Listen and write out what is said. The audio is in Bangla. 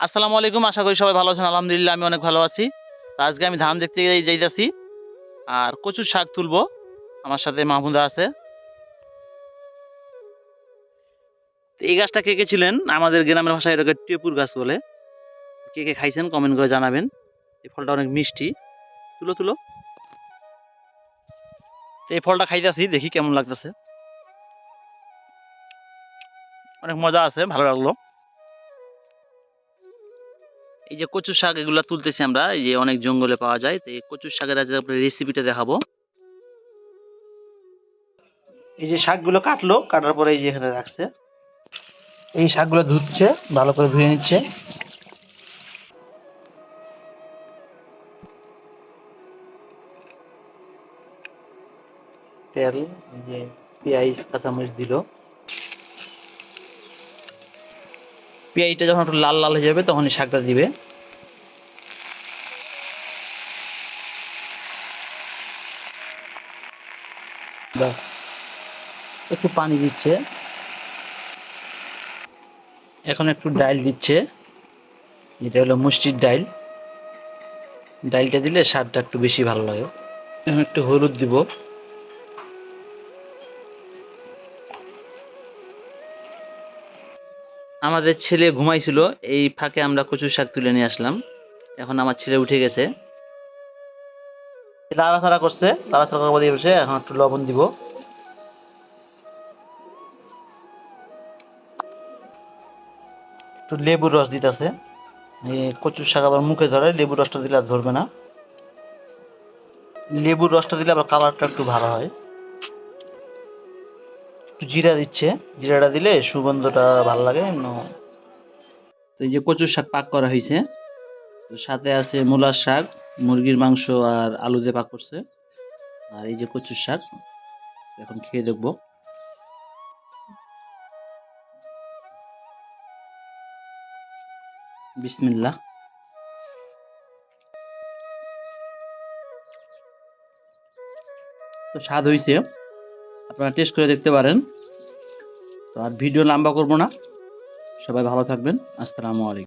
আসসালামু আলাইকুম, আশা করি সবাই ভালো আছেন। আলহামদুলিল্লাহ, আমি অনেক ভালো আছি। আজকে আমি ধান দেখতে যাইতেছি। আর কচুর শাক তুলবো। আমার সাথে মাহমুদা আছে। এই গাছটা কে কে ছিলেন? আমাদের গ্রামের ভাষায় এটাকে টেপুর গাছ বলে। কে কে খাইছেন কমেন্ট করে জানাবেন। এই ফলটা অনেক মিষ্টি। তুলো তুলো। তো এই ফলটা খাইতেছি, দেখি কেমন লাগতেছে। অনেক মজা আছে, ভালো লাগল। এই যে কচু শাক এগুলো তুলতেছি আমরা, এই যে অনেক জঙ্গলে পাওয়া যায়, তো এই কচু শাকের আজকে আপনার রেসিপিটা দেখাবো। এই যে শাকগুলো কাটলো, কাটার পরে এই যে এখানে রাখছে। এই শাকগুলো ধুচ্ছে, ভালো করে ধুয়ে নিচ্ছে। তেল, এই যে পেঁয়াজ, কাঁচামরিচ দিল। পেঁয়াজটা যখন একটু লাল লাল হয়ে যাবে, তখনই শাকটা দিবে। একটু পানি দিচ্ছে। এখন একটু ডাইল দিচ্ছে। এটা হলো মুষ্টির ডাইল। ডাইলটা দিলে স্বাদটা একটু বেশি ভালো লাগে। এখন একটু হলুদ দিব। আমাদের ছেলে ঘুমাইছিল, এই ফাঁকে আমরা কচুর শাক তুলে নিয়ে আসলাম। এখন আমার ছেলে উঠে গেছে। লাড়াচাড়া করছে লাড়াচাড়া করব দিয়ে বসে, এখন একটু লবণ দিব। একটু লেবুর রস দিতেছে। কচুর শাক আবার মুখে ধরে, লেবুর রসটা দিলে আর ধরবে না। লেবুর রসটা দিলে আবার কালারটা একটু ভালো হয়। একটু জিরা দিচ্ছে। জিরাটা দিলে সুগন্ধটা ভালো লাগে তো এই যে কচুর শাক পাক করা হয়েছে সাথে আছে মূলার শাক, মুরগির মাংস আর আলু দিয়ে পাক করছে। আর এই যে কচুর শাক, এখন খেয়ে দেখব। বিসমিল্লাহ। তো স্বাদ হয়েছে। আপনারা টেস্ট করে দেখতে পারেন। তো আর ভিডিও লম্বা করব না। সবাই ভালো থাকবেন। আসসালামু আলাইকুম।